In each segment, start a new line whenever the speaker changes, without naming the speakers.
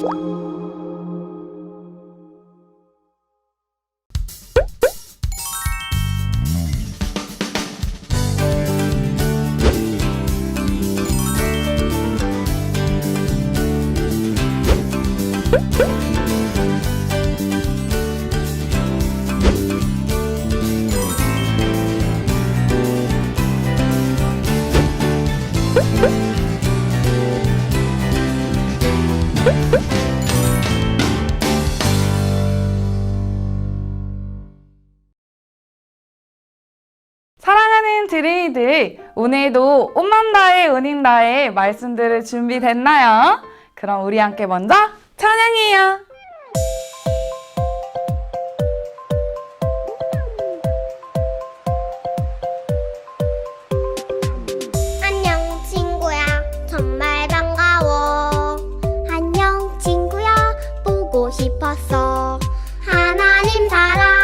사랑 오늘도 온만다의 은인다의 말씀들을 준비됐나요? 그럼 우리 함께 먼저 찬양해요.
안녕 친구야. 정말 반가워. 안녕 친구야. 보고 싶었어. 하나님 사랑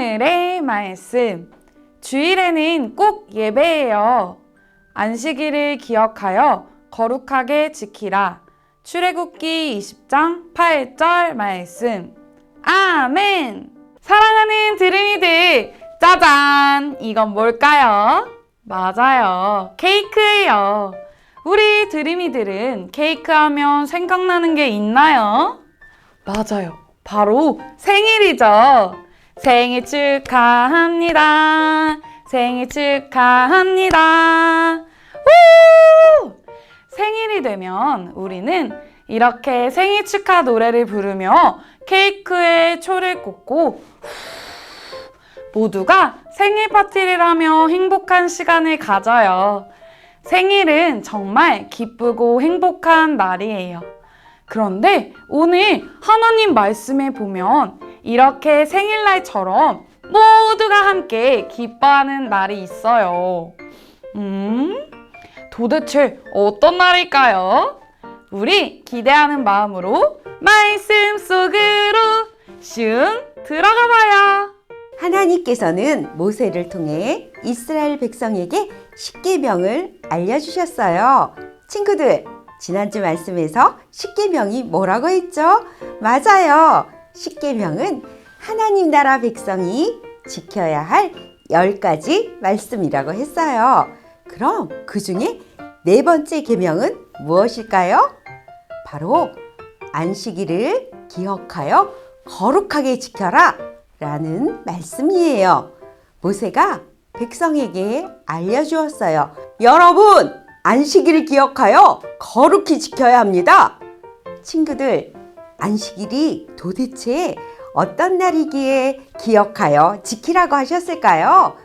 오늘의 말씀. 주일에는 꼭 예배해요. 안식일을 기억하여 거룩하게 지키라. 출애굽기 20장 8절 말씀. 아멘. 사랑하는 드림이들, 짜잔! 이건 뭘까요? 맞아요. 케이크예요. 우리 드림이들은 케이크 하면 생각나는 게 있나요? 맞아요. 바로 생일이죠. 생일 축하합니다. 생일 축하합니다. 우! 생일이 되면 우리는 이렇게 생일 축하 노래를 부르며 케이크에 초를 꽂고 모두가 생일 파티를 하며 행복한 시간을 가져요. 생일은 정말 기쁘고 행복한 날이에요. 그런데 오늘 하나님 말씀에 보면 이렇게 생일날처럼 모두가 함께 기뻐하는 날이 있어요. 음, 도대체 어떤 날일까요? 우리 기대하는 마음으로 말씀 속으로 슝 들어가 봐요.
하나님께서는 모세를 통해 이스라엘 백성에게 십계명을 알려주셨어요. 친구들, 지난주 말씀에서 십계명이 뭐라고 했죠? 맞아요. 십계명은 하나님 나라 백성이 지켜야 할 열 가지 말씀이라고 했어요. 그럼 그 중에 네 번째 계명은 무엇일까요? 바로 안식일을 기억하여 거룩하게 지켜라 라는 말씀이에요. 모세가 백성에게 알려주었어요. 여러분, 안식일을 기억하여 거룩히 지켜야 합니다. 친구들, 안식일이 도대체 어떤 날이기에 기억하여 지키라고 하셨을까요?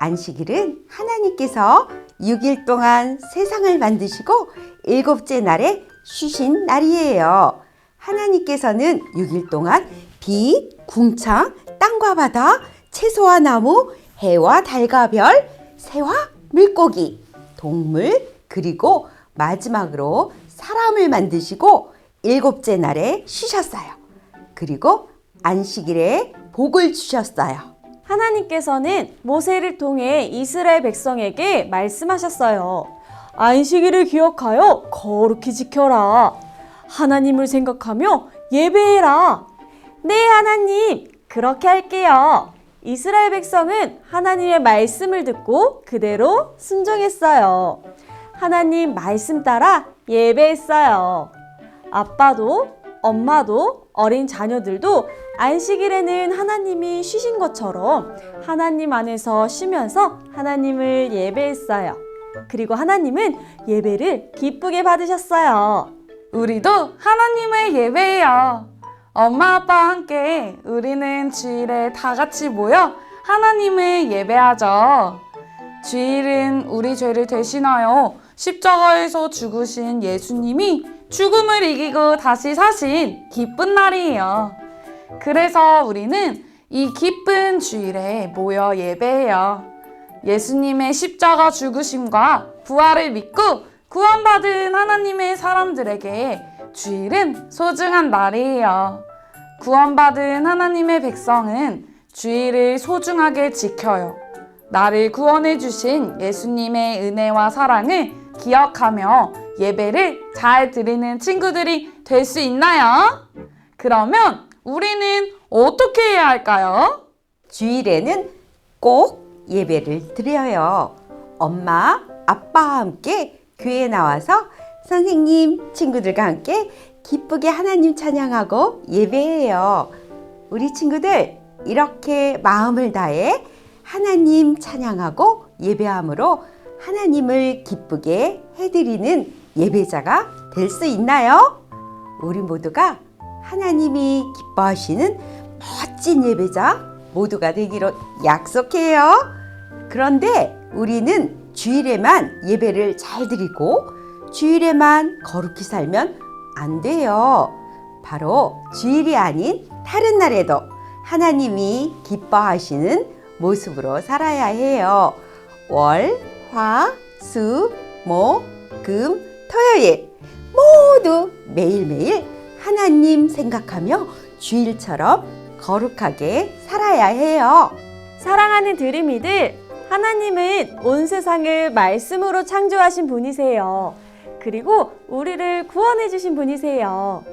안식일은 하나님께서 6일 동안 세상을 만드시고 일곱째 날에 쉬신 날이에요. 하나님께서는 6일 동안 빛, 궁창, 땅과 바다, 채소와 나무, 해와 달과 별, 새와 물고기, 동물, 그리고 마지막으로 사람을 만드시고 일곱째 날에 쉬셨어요. 그리고 안식일에 복을 주셨어요.
하나님께서는 모세를 통해 이스라엘 백성에게 말씀하셨어요. 안식일을 기억하여 거룩히 지켜라. 하나님을 생각하며 예배해라. 네, 하나님. 그렇게 할게요. 이스라엘 백성은 하나님의 말씀을 듣고 그대로 순종했어요. 하나님 말씀 따라 예배했어요. 아빠도 엄마도 어린 자녀들도 안식일에는 하나님이 쉬신 것처럼 하나님 안에서 쉬면서 하나님을 예배했어요. 그리고 하나님은 예배를 기쁘게 받으셨어요.
우리도 하나님을 예배해요. 엄마 아빠와 함께 우리는 주일에 다 같이 모여 하나님을 예배하죠. 주일은 우리 죄를 대신하여 십자가에서 죽으신 예수님이 죽음을 이기고 다시 사신 기쁜 날이에요. 그래서 우리는 이 기쁜 주일에 모여 예배해요. 예수님의 십자가 죽으심과 부활을 믿고 구원받은 하나님의 사람들에게 주일은 소중한 날이에요. 구원받은 하나님의 백성은 주일을 소중하게 지켜요. 나를 구원해 주신 예수님의 은혜와 사랑을 기억하며 예배를 잘 드리는 친구들이 될 수 있나요? 그러면 우리는 어떻게 해야 할까요?
주일에는 꼭 예배를 드려요. 엄마, 아빠와 함께 교회에 나와서 선생님, 친구들과 함께 기쁘게 하나님 찬양하고 예배해요. 우리 친구들, 이렇게 마음을 다해 하나님 찬양하고 예배함으로 하나님을 기쁘게 해드리는 예배자가 될 수 있나요? 우리 모두가 하나님이 기뻐하시는 멋진 예배자 모두가 되기로 약속해요. 그런데 우리는 주일에만 예배를 잘 드리고 주일에만 거룩히 살면 안 돼요. 바로 주일이 아닌 다른 날에도 하나님이 기뻐하시는 모습으로 살아야 해요. 월, 화, 수, 목, 금, 토요일 모두 매일매일 하나님 생각하며 주일처럼 거룩하게 살아야 해요.
사랑하는 드림이들, 하나님은 온 세상을 말씀으로 창조하신 분이세요. 그리고 우리를 구원해 주신 분이세요.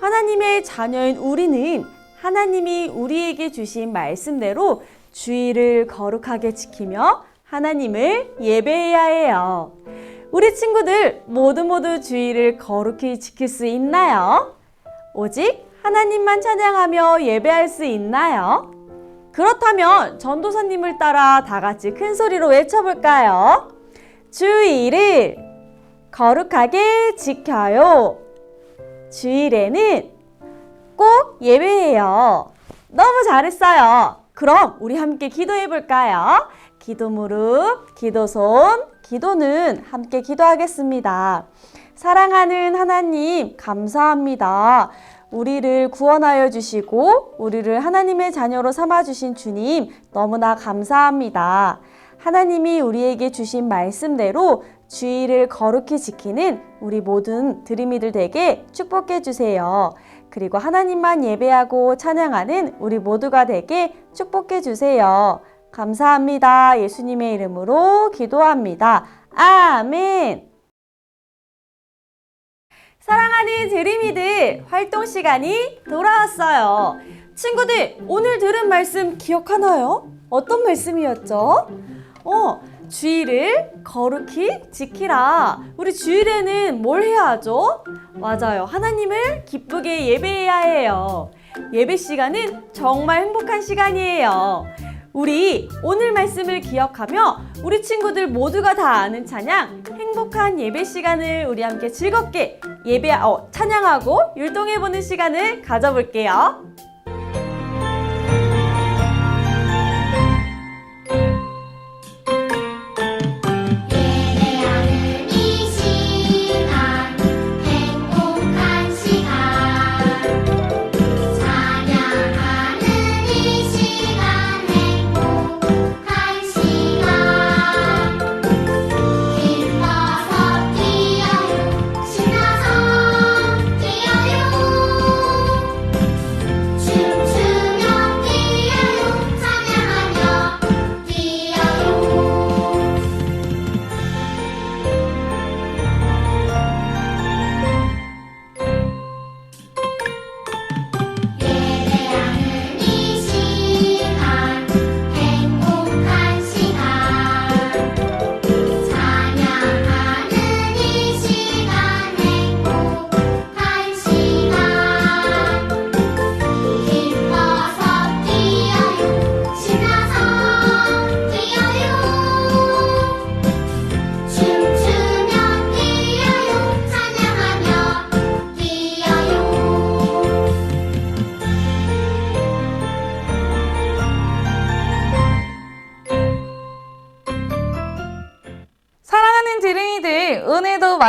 하나님의 자녀인 우리는 하나님이 우리에게 주신 말씀대로 주의를 거룩하게 지키며 하나님을 예배해야 해요. 우리 친구들 모두 모두 주의를 거룩히 지킬 수 있나요? 오직 하나님만 찬양하며 예배할 수 있나요? 그렇다면 전도사님을 따라 다 같이 큰 소리로 외쳐볼까요? 주의를 거룩하게 지켜요. 주일에는 꼭 예배해요. 너무 잘했어요. 그럼 우리 함께 기도해 볼까요? 기도 무릎, 기도 손, 기도는 함께 기도하겠습니다. 사랑하는 하나님, 감사합니다. 우리를 구원하여 주시고, 우리를 하나님의 자녀로 삼아 주신 주님, 너무나 감사합니다. 하나님이 우리에게 주신 말씀대로 주의를 거룩히 지키는 우리 모든 드림이들 되게 축복해 주세요. 그리고 하나님만 예배하고 찬양하는 우리 모두가 되게 축복해 주세요. 감사합니다. 예수님의 이름으로 기도합니다. 아멘. 사랑하는 드림이들 활동 시간이 돌아왔어요. 친구들 오늘 들은 말씀 기억하나요? 어떤 말씀이었죠? 어, 주의를 거룩히 지키라. 우리 주일에는 뭘 해야 하죠? 맞아요. 하나님을 기쁘게 예배해야 해요. 예배 시간은 정말 행복한 시간이에요. 우리 오늘 말씀을 기억하며 우리 친구들 모두가 다 아는 찬양 행복한 예배 시간을 우리 함께 즐겁게 예배 어, 찬양하고 율동해 보는 시간을 가져볼게요.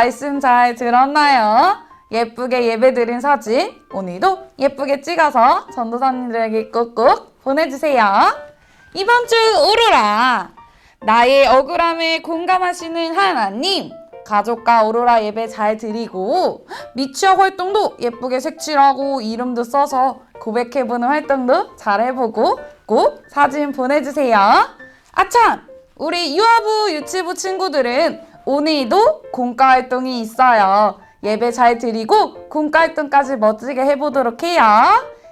말씀 잘 들었나요? 예쁘게 예배 드린 사진, 오늘도 예쁘게 찍어서 전도사님들에게 꼭꼭 보내주세요. 이번 주 오로라. 나의 억울함에 공감하시는 하나님. 가족과 오로라 예배 잘 드리고, 미취학 활동도 예쁘게 색칠하고, 이름도 써서 고백해보는 활동도 잘 해보고, 꼭 사진 보내주세요. 아참! 우리 유아부 유치부 친구들은 오늘도 공과 활동이 있어요. 예배 잘 드리고 공과 활동까지 멋지게 해보도록 해요.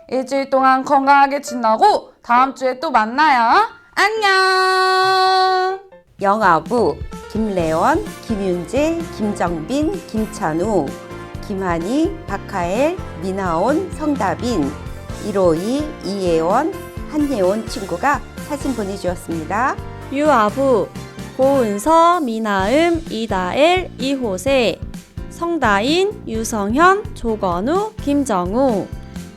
일주일 동안 건강하게 지나고 다음 주에 또 만나요. 안녕!
영아부 김래원, 김윤재, 김정빈, 김찬우, 김한희, 박하엘, 미나온, 성다빈, 152, 이예원, 한예원 친구가 사진 보내주었습니다.
유아부, 고은서, 미나음, 이다엘, 이호세, 성다인, 유성현, 조건우, 김정우,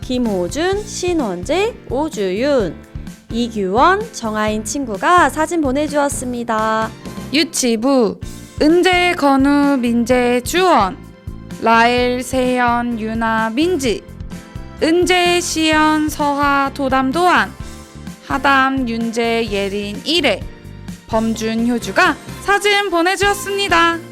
김호준, 신원재, 오주윤, 이규원, 정아인 친구가 사진 보내주었습니다.
유치부 은재, 건우, 민재, 주원 라엘, 세현, 유나, 민지 은재, 시연, 서하, 도담, 도안 하담, 윤재, 예린, 이래 범준, 효주가 사진 보내주었습니다.